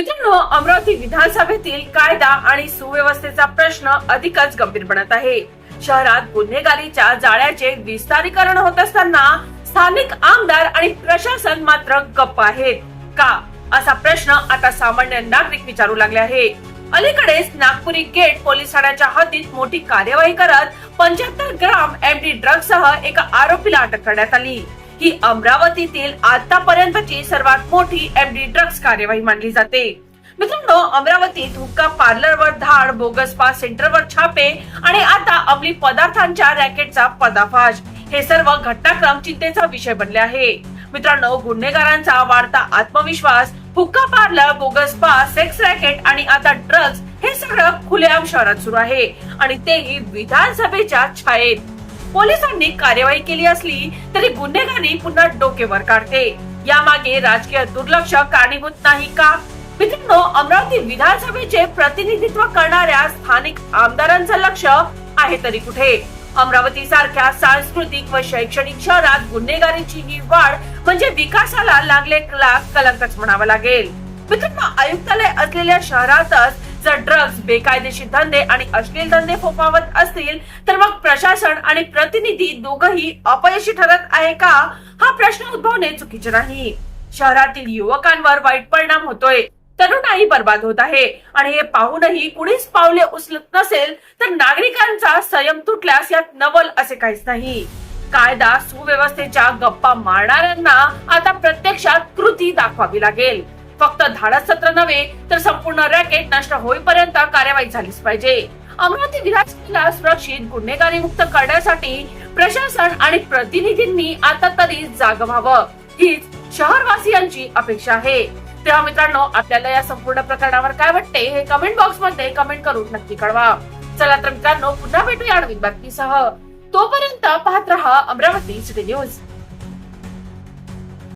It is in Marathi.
मित्रांनो अमरावती विधानसभेतील कायदा आणि सुव्यवस्थेचा प्रश्न अधिकच गंभीर बनत आहे. शहरात गुन्हेगारीच्या जाळ्याचे विस्तारीकरण होत असताना स्थानिक आमदार आणि प्रशासन मात्र गप्प आहेत. का? असा प्रश्न आता सामान्य नागरिक विचारू लागले आहे. अलीकडेच नागपुरी गेट पोलीस ठाण्याच्या हद्दीत मोठी कार्यवाही करत पंच्याहत्तर ग्राम एमडी ड्रग्ज सह एका आरोपीला अटक करण्यात आली. ही अमरावतीतील आतापर्यंतची सर्वात मोठी एमडी ड्रग्ज कार्यवाही मानली जाते. मित्रांनो अमरावतीत हुक्का पार्लरवर धाड बोगस पास सेंटरवर छापे आणि आता अंमली पदार्थांच्या रॅकेटचा पर्दाफाश हे सर्व घटनाक्रम चिंतेचा विषय बनले आहे. मित्रांनो गुन्हेगारांचा वाढता आत्मविश्वास hookah parlour bogus pass sex racket आणि आता ड्रग्ज हे सगळं खुलेआम शहरात सुरू आहे आणि तेही विधानसभेच्या छायेत. पोलिसांनी कार्यवाही केली असली तरी गुन्हेगारी पुन्हा डोके वर काढते. यामागे राजकीय दुर्लक्ष कारणीभूत नाही का? मित्रांनो अमरावती विधानसभेचे प्रतिनिधित्व करणाऱ्या स्थानिक आमदारांचं लक्ष आहे तरी कुठे? अमरावती सारख्या सांस्कृतिक व शैक्षणिक शहरात गुन्हेगारीची ही वाढ म्हणजे विकासाला लागले कलंकच म्हणावं लागेल. मित्रांनो आयुक्तालय असलेल्या शहरातच जर ड्रग्ज बेकायदेशीर धंदे आणि अश्लील धंदे फोफावत असतील तर मग प्रशासन आणि प्रतिनिधी दोघही अपयशी ठरत आहे का? हा प्रश्न उद्भवणे चुकीचे नाही. शहरातील युवकांवर वाईट परिणाम होतोय. तरुणाई बर्बाद होत आहे. आणि हे पाहूनही कुणीच पावले उचलत नसेल तर नागरिकांचा संयम तुटल्यास यात नवल असे काहीच नाही. कायदा सुव्यवस्थेच्या गप्पा मारणाऱ्यांना आता प्रत्यक्षात कृती दाखवावी लागेल. फक्त धाडस सत्र नव्हे तर संपूर्ण रॅकेट नष्ट होईपर्यंत कार्यवाही झालीच पाहिजे. अमरावती विधानसभेला सुरक्षित गुन्हेगारी मुक्त करण्यासाठी प्रशासन आणि प्रतिनिधींनी आता तरी जाग व्हावं. हीच शहरवासियांची अपेक्षा आहे. तेव्हा मित्रांनो आपल्याला या संपूर्ण प्रकरणावर काय वाटते हे कमेंट बॉक्समध्ये कमेंट करून नक्की कळवा. चला तर मित्रांनो पुन्हा भेटूया नवीन बातमीसह. तोपर्यंत पाहत रहा अमरावती सिटी न्यूज